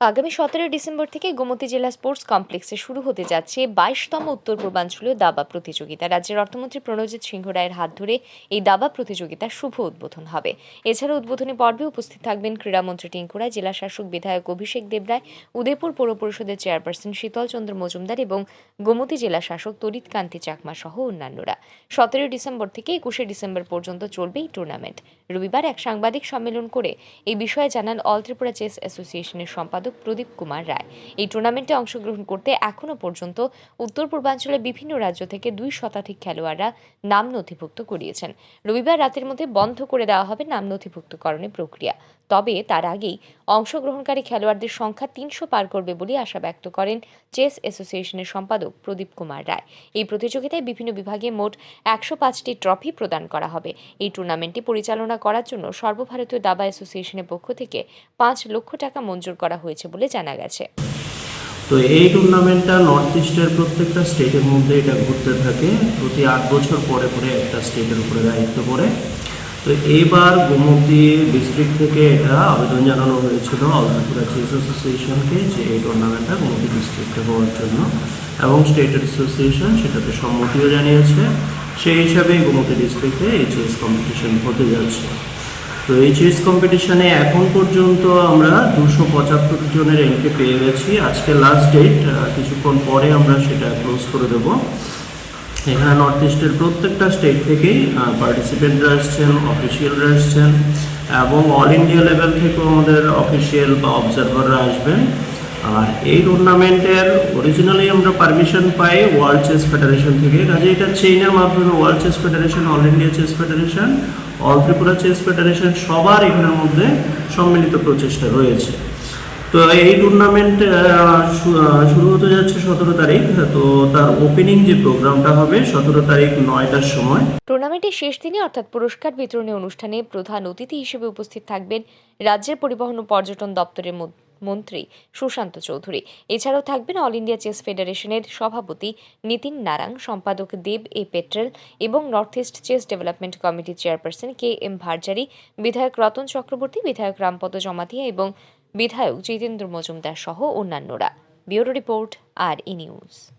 আগামী সতেরোই ডিসেম্বর থেকে গোমতী জেলা স্পোর্টস কমপ্লেক্সে শুরু হতে যাচ্ছে বাইশতম উত্তর পূর্বাঞ্চলীয় দাবা প্রতিযোগিতা। রাজ্যের অর্থমন্ত্রী প্রণজিৎ সিংহ রায়ের হাত ধরে এই দাবা প্রতিযোগিতার শুভ উদ্বোধন হবে। এছাড়া উদ্বোধনী পর্বে উপস্থিত থাকবেন ক্রীড়ামন্ত্রী টিঙ্কু রায় জেলা শাসক বিধায়ক অভিষেক দেবরায়, উদয়পুর পৌর পরিষদের চেয়ারপারসন শীতল চন্দ্র মজুমদার এবং গোমতী জেলা শাসক তরিত কান্তি চাকমা সহ অন্যান্যরা। সতেরোই ডিসেম্বর থেকে একুশে ডিসেম্বর পর্যন্ত চলবে এই টুর্নামেন্ট রবিবার এক সাংবাদিক সম্মেলন করে এই বিষয়ে জানান অল ত্রিপুরা চেস অ্যাসোসিয়েশনের সম্পাদক প্রদীপ কুমার রায়। এই টুর্নামেন্টে অংশগ্রহণ করতে এখনও পর্যন্ত উত্তর পূর্বাঞ্চলের বিভিন্ন রাজ্য থেকে দুই শতাধিক খেলোয়াড়রা নাম নথিভুক্ত করিয়েছেন। রবিবার রাতের মধ্যে বন্ধ করে দেওয়া হবে নাম নথিভুক্তকরণের প্রক্রিয়া। তবে তার আগেই অংশগ্রহণকারী খেলোয়াড়দের সংখ্যা তিনশো পার করবে বলে আশা ব্যক্ত করেন চেস অ্যাসোসিয়েশনের সম্পাদক প্রদীপ কুমার রায়। এই প্রতিযোগিতায় বিভিন্ন বিভাগে মোট একশো পাঁচটি ট্রফি প্রদান করা হবে। এই টুর্নামেন্টটি পরিচালনা করার জন্য সর্বভারতীয় দাবা অ্যাসোসিয়েশনের পক্ষ থেকে পাঁচ লক্ষ টাকা মঞ্জুর করা হয়েছে। বলে জানা গেছে। তো এই টুর্নামেন্টটা নর্থ ইস্টের প্রত্যেকটা স্টেটের মধ্যে এটা ঘুরতে থাকে। প্রতি আট বছর পরে পরে একটা স্টেটের উপরে দায়িত্ব পড়ে। তো এইবার গোমতী ডিস্ট্রিক্ট থেকে এটা আবেদন জানানো হয়েছিল আলতাপুরা চেস অ্যাসোসিয়েশনকে যে এই টুর্নামেন্টটা গোমতী ডিস্ট্রিক্টে হওয়ার জন্য। এবং স্টেট অ্যাসোসিয়েশন সেটাতে সম্মতিও জানিয়েছে। সেই হিসাবে গোমতী ডিস্ট্রিক্টে এই চেস কম্পিটিশন হতে যাচ্ছে। তো এই চেস কম্পিটিশনে এখন পর্যন্ত আমরা দুশো পঁচাত্তর জনের এন্ট্রি পেয়ে গেছি। আজকে লাস্ট ডেট কিছুক্ষণ পরে আমরা সেটা ক্লোজ করে দেবো। এখানে নর্থ ইস্টের প্রত্যেকটা স্টেট থেকেই পার্টিসিপেন্টরা আসছেন অফিসিয়ালরা আসছেন এবং অল ইন্ডিয়া লেভেল থেকেও আমাদের অফিসিয়াল বা অবজারভাররা আসবেন। আর এই টুর্নামেন্টের অরিজিনালি আমরা পারমিশন পাই ওয়ার্ল্ড চেস ফেডারেশন থেকে। কাজে এটা চেইনের মাধ্যমে world chess federation all India chess federation all Tripura chess federation সবার এখানের মধ্যে সম্মিলিত প্রচেষ্টা রয়েছে। তো এই টুর্নামেন্ট শুরু হতে যাচ্ছে সতেরো তারিখ। তো তার ওপেনিং যে প্রোগ্রামটা হবে সতেরো তারিখ নয়টার সময়। টুর্নামেন্টের শেষ দিনে অর্থাৎ পুরস্কার বিতরণী অনুষ্ঠানে প্রধান অতিথি হিসেবে উপস্থিত থাকবেন রাজ্যের পরিবহন ও পর্যটন দপ্তরের মন- মন্ত্রী সুশান্ত চৌধুরী। এছাড়াও থাকবেন অল ইন্ডিয়া চেস ফেডারেশনের সভাপতি নিতিন নারাং সম্পাদক দেব এ পেট্রেল এবং নর্থ ইস্ট চেস ডেভেলপমেন্ট কমিটির চেয়ারপারসন কে এম ভারজারি বিধায়ক রতন চক্রবর্তী, বিধায়ক রামপদ জমাতিয়া এবং বিধায়ক জিতেন্দ্র মজুমদার সহ অন্যান্যরা। Bureau report, R E news.